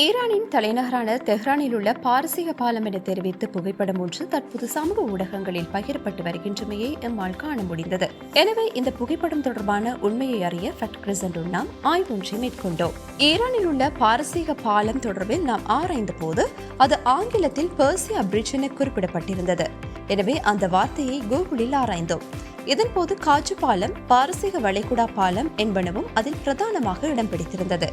ஈரானின் தலைநகரான தெஹ்ரானில் உள்ள பாரசீக பாலம் என தெரிவித்து புகைப்படம் ஒன்று தற்போது சமூக ஊடகங்களில் பகிரப்பட்டு வருகின்றமையை எம்மால் காண முடிந்தது. எனவே இந்த புகைப்படம் தொடர்பான உண்மையை அறிய ஃபேக்ட் கிரிசன்ட் நாம் ஆய்வொன்றை மேற்கொண்டோம். ஈரானில் உள்ள பாரசீக பாலம் தொடர்பில் நாம் ஆராய்ந்த போது அது ஆங்கிலத்தில் பர்சியா பிரிட்ஜ் என குறிப்பிடப்பட்டிருந்தது. எனவே அந்த வார்த்தையை கூகுளில் ஆராய்ந்தோம். இதன்போது காஜு பாலம் பாரசீக வளைகுடா பாலம் என்பனவும் அதில் பிரதானமாக இடம் பிடித்திருந்தது.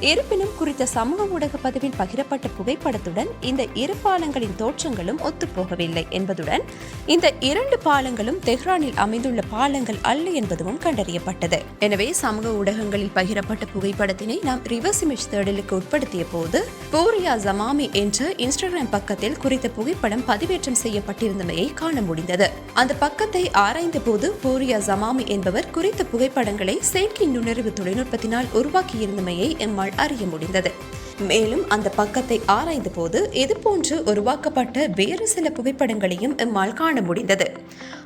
இருப்பினும் குறித்த சமூக ஊடக பதிவில் பகிரப்பட்ட புகைப்படத்துடன் இந்த இரு பாலங்களின் தோற்றங்களும் ஒத்துப்போகவில்லை என்பதுடன் இந்த இரண்டு பாலங்களும் தெஹ்ரானில் அமைந்துள்ள பாலங்கள் அல்ல என்பதும் கண்டறியப்பட்டது. எனவே சமூக ஊடகங்களில் பகிரப்பட்ட புகைப்படத்தினை நாம் ரிவர்ஸ் இமேஜ் தேடலுக்கு உட்படுத்திய போது பூரியா ஜமாமி என்ற இன்ஸ்டாகிராம் பக்கத்தில் குறித்த புகைப்படம் பதிவேற்றம் செய்யப்பட்டிருந்தமையை காண முடிந்தது. அந்த பக்கத்தை ஆராய்ந்த போது பூரியா ஜமாமி என்பவர் குறித்த புகைப்படங்களை செயற்கை நுண்ணறிவு தொழில்நுட்பத்தினால் உருவாக்கியிருந்தமையை எம்மால் அறிய முடிந்தது. மேலும் அந்த பக்கத்தை ஆராய்ந்த போது இதுபோன்று உருவாக்கப்பட்ட வேறு சில புகைப்படங்களையும் எம்மால் காண முடிந்தது.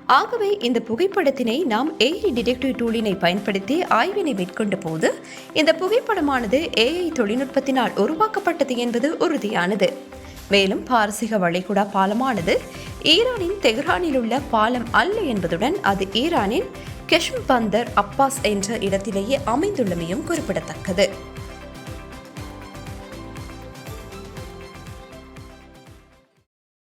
ஆகவே இந்த புகைப்படத்தினை நாம் ஏஐ டிடெக்டிவ் டூலினை பயன்படுத்தி ஆய்வினை மேற்கொண்ட போது இந்த புகைப்படமானது ஏஐ தொழில்நுட்பத்தினால் உருவாக்கப்பட்டது என்பது உறுதியானது. மேலும் பாரசீக வளைகுடா பாலமானது ஈரானின் தெஹ்ரானில் உள்ள பாலம் அல்ல என்பதுடன் அது ஈரானின் கெஷ்ம் பந்தர் அப்பாஸ் என்ற இடத்திலேயே அமைந்துள்ளமையும் குறிப்பிடத்தக்கது.